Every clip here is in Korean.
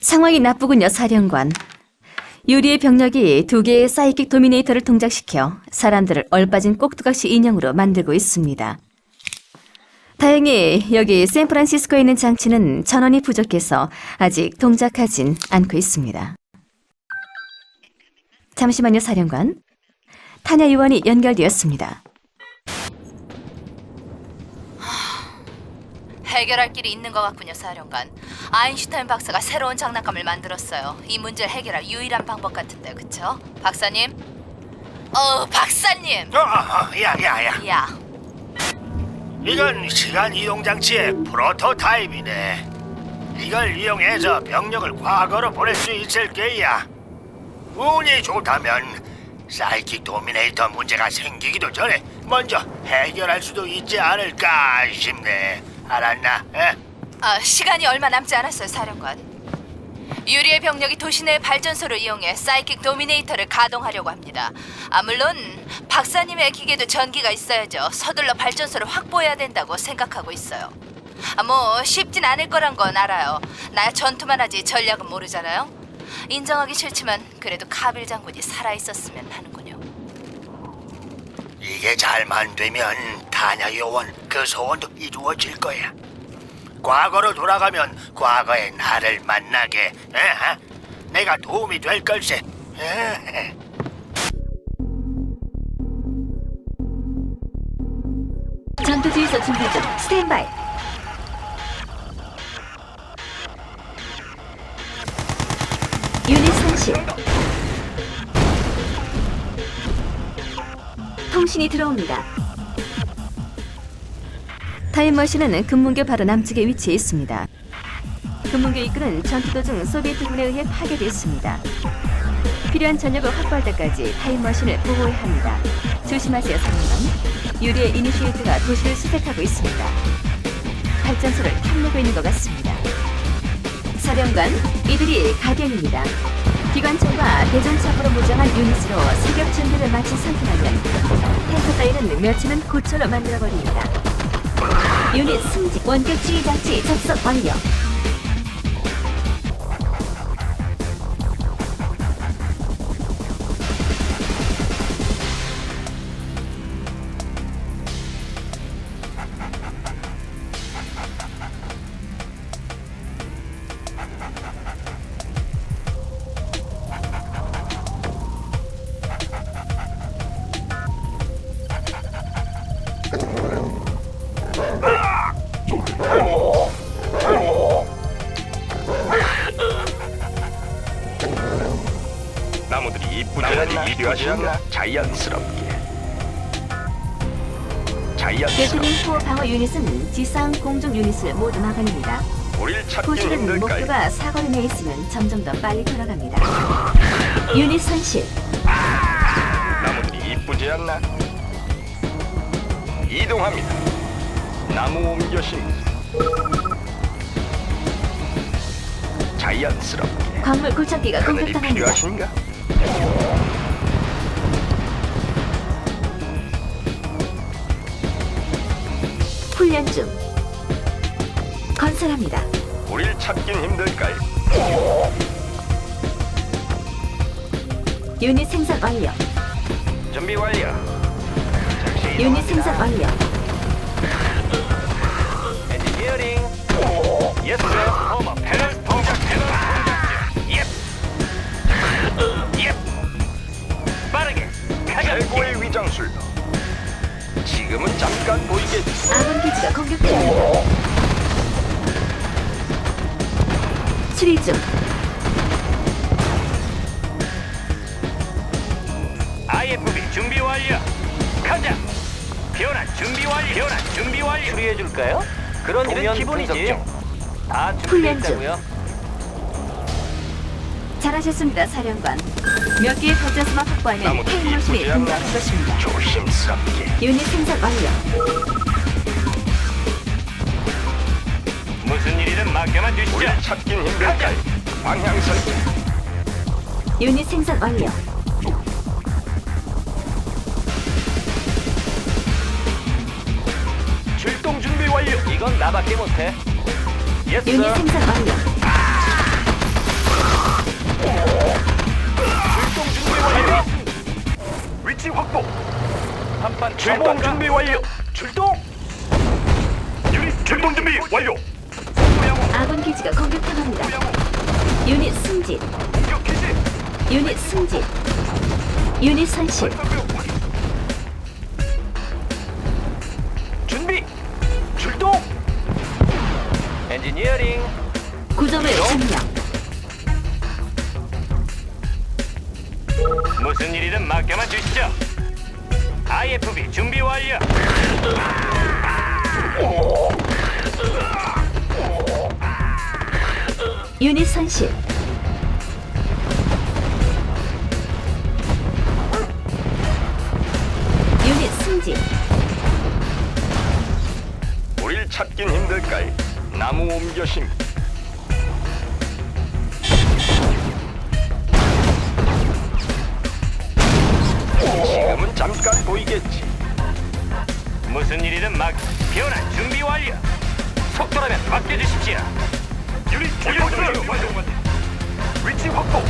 상황이 나쁘군요, 사령관. 유리의 병력이 두 개의 사이킥 도미네이터를 동작시켜 사람들을 얼빠진 꼭두각시 인형으로 만들고 있습니다. 다행히 여기 샌프란시스코에 있는 장치는 전원이 부족해서 아직 동작하진 않고 있습니다. 잠시만요, 사령관. 타냐 요원이 연결되었습니다. 해결할 길이 있는 것 같군요, 사령관. 아인슈타인 박사가 새로운 장난감을 만들었어요. 이 문제를 해결할 유일한 방법 같은데, 그쵸? 박사님? 어, 박사님! 어, 어, 야, 야, 야. 야, 이건 시간 이동 장치의 프로토타입이네. 이걸 이용해서 병력을 과거로 보낼 수 있을 게야. 운이 좋다면 사이킥 도미네이터 문제가 생기기도 전에 먼저 해결할 수도 있지 않을까 싶네. 알았나? 에? 아, 시간이 얼마 남지 않았어요, 사령관. 유리의 병력이 도시 내 발전소를 이용해 사이킥 도미네이터를 가동하려고 합니다. 아, 물론 박사님의 기계도 전기가 있어야죠. 서둘러 발전소를 확보해야 된다고 생각하고 있어요. 아, 뭐 쉽진 않을 거란 건 알아요. 나 전투만 하지 전략은 모르잖아요. 인정하기 싫지만 그래도 카빌 장군이 살아 있었으면 하는군요. 이게 잘만 되면 탄약 요원 그 소원도 이루어질 거야. 과거로 돌아가면 과거의 나를 만나게. 에하? 내가 도움이 될 걸세. 에헤. 전투 주의서 준비 중. 스탠바이. 유닛 30. 통신이 들어옵니다. 타임머신은 금문교 바로 남측에 위치해 있습니다. 금문교 입구는 전투 도중 소비에트군에 의해 파괴됐습니다. 필요한 전력을 확보할 때까지 타임머신을 보호해야 합니다. 조심하세요, 사령관. 유리의 이니시에이트가 도시를 수색하고 있습니다. 발전소를 탐내고 있는 것 같습니다. 사령관, 이들이 가디언입니다. 기관총과 대전차으로 무장한 유닛으로 사격 준비를 마친 상태라면 탱크 따위는 며칠은 고철로 만들어버립니다. 유닛 승진, 원격 지휘 장치 접속 완료. 필요하지 않나? 자연스럽게. 자연스럽게. 대수님 후호 방어 유닛은 지상 공중 유닛을 모두 막아냅니다. 우릴 힘들까요? 목표가 사거리 내에 있으면 점점 더 빨리 돌아갑니다. 유닛 손실. 나무들이 이쁘지 않나? 이동합니다. 나무 옮겨심. 자연스럽게. 광물 하늘이 공격당합니다. 필요하신가? 훈련 중. 건설합니다. 우릴 찾긴 힘들까요? 유닛 생산 완료. 준비 완료. 즉시 유닛 이동합니다. 생산 완료. 엔지니어링. 예스. 어머 패널 동작 패널 동작. 예. 예. 빠르게. 최고의 위장술. 지금은 잠깐 보이겠지. 아군 기지가 공격됩니다. 수리 중. IFB 준비 완료. 가자. 변환 준비 완료. 변환 준비 완료. 수리해 줄까요? 그런 일은 기본이지. 다 훈련 중. 준비했다고요? 잘하셨습니다, 사령관. 몇 개의 발전소만 확보하면 테이머시에 않아. 금방 것입니다. 조심스럽게 유닛 생산 완료. 무슨 일이든 맡겨만 주시죠. 우리 찾긴 힘들까 방향 설정 유닛 생산 완료. 출동 준비 완료. 이건 나밖에 못해. 유닛 생산 완료. 완료. 위치 확보. 한판 출동 준비 완료. 출동. 유닛 출동 준비 완료. 아군 기지가 공격당합니다. 유닛 승진. 공격. 유닛 승진. 유닛 손실. 준비. 출동. 엔지니어링. 구점을 점령. 무슨 일이든 맡겨만 주시죠. IFB 준비 완료. 유닛 손실. 유닛 승진. 우릴 찾긴 힘들까이. 나무 옮겨심. 지 보이겠지. 무슨 일이든 막 변환 준비 완료. 속도라면 맡겨주십시오. 출동 준비 완료. 위치 확보.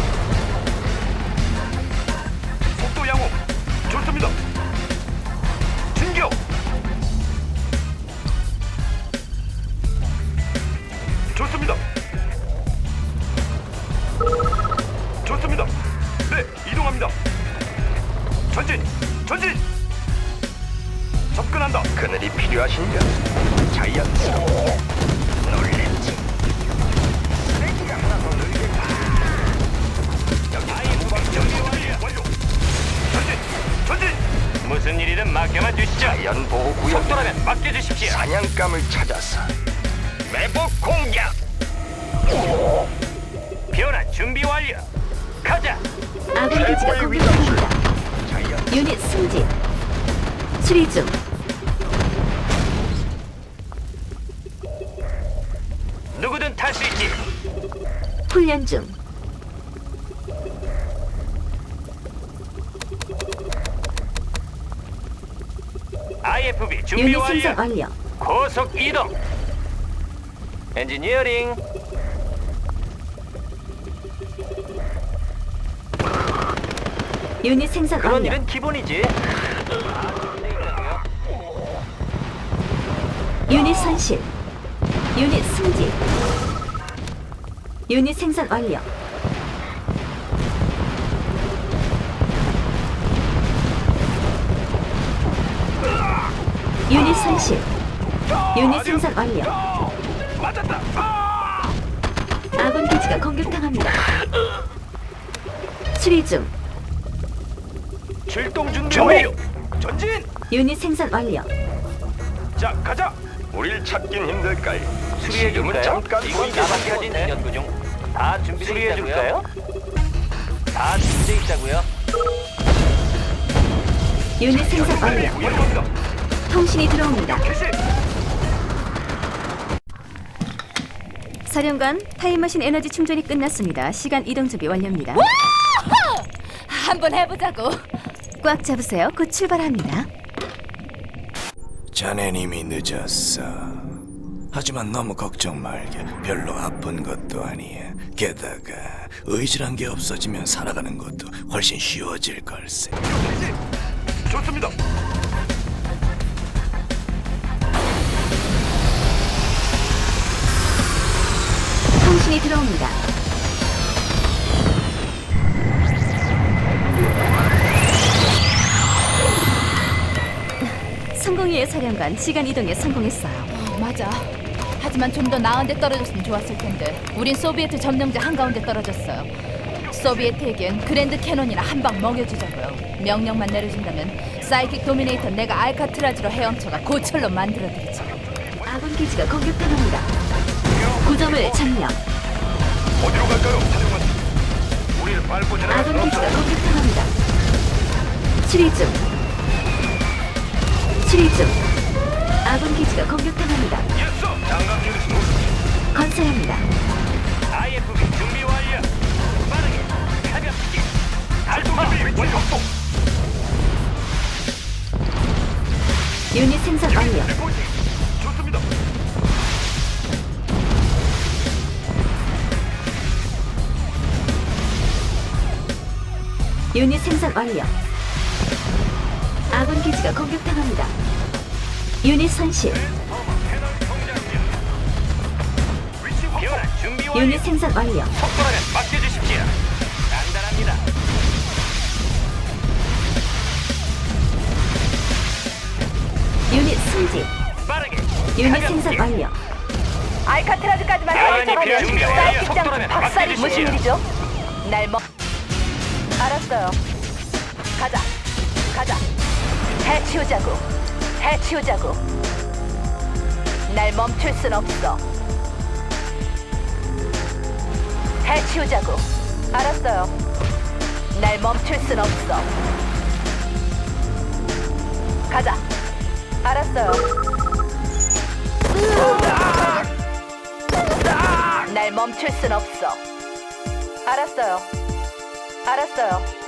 속도 양호. 좋습니다. 일이든 맡겨만 주시죠. 자연 보호 구역. 속도라면 맡겨주십시오. 사냥감을 찾아서 매복 공격. 변화 준비 완료. 가자. 아군 기지가 공격당합니다. 자연 유닛 승진. 수리 중. 누구든 탈 수 있지. 훈련 중. 준비 유닛 완료. 생산 완료. 고속 이동. 엔지니어링. 유닛 생산 그런 완료. 일은 기본이지. 유닛 손실. 유닛 승진. 유닛 생산 완료. 유닛 손실. 유닛 생산 완료. 맞았다. 아! 아군 기지가 공격당합니다. 수리 중. 출동 준비 완료. 전진. 유닛 생산 완료. 자, 가자. 우릴 찾긴 힘들까이. 수리해 지금은 줄까요? 잠깐 이건. 나밖에. 연구 중. 다 준비돼 수리해 있다고요? 줄까요? 다 준비돼 있다고요? 유닛 생산 완료. 완료합니다. 통신이 들어옵니다. 사령관, 타임머신 에너지 충전이 끝났습니다. 시간 이동 준비 완료입니다. 한번 해보자고. 꽉 잡으세요. 곧 출발합니다. 자넨 이미 늦었어. 하지만 너무 걱정 말게. 별로 아픈 것도 아니야. 게다가 의지란 게 없어지면 살아가는 것도 훨씬 쉬워질 걸세. 좋습니다. 통신이 들어옵니다. 성공이에요, 사령관. 시간 이동에 성공했어요. 어, 맞아. 하지만 좀 더 나은 데 떨어졌으면 좋았을 텐데. 우린 소비에트 점령자 한가운데 떨어졌어요. 소비에트에겐 그랜드 캐논이나 한 방 먹여주자고요. 명령만 내려준다면 사이킥 도미네이터 내가 알카트라즈로 헤엄쳐가 고철로 만들어드리죠. 아군 기지가 공격당합니다. 구점을 점령. 어디로 갈까요, 사령관? 우리를 밟고 지나갈 아군 수 기지가 없어. 공격당합니다. 수리 중. 수리 중. 아군 기지가 공격당합니다. 유닛 생산 완료. 아군 기지가 공격당합니다. 유닛 완료. 유닛 생산 완료. 속도라면 맡겨주십시오. 간단합니다. 유닛 승진. 빠르게. 유닛. 생산 완료. 알카트라즈까지만. 완료. 사이킥장 박살이 무슨. 일이죠? 날 멈. 알았어요. 가자. 가자. 해치우자고. 해치우자고. 날 멈출 순 없어. 해치우자고. 알았어요. 날 멈출 순 없어. 가자. 알았어요. 날 멈출 순 없어. 알았어요. 알았어요.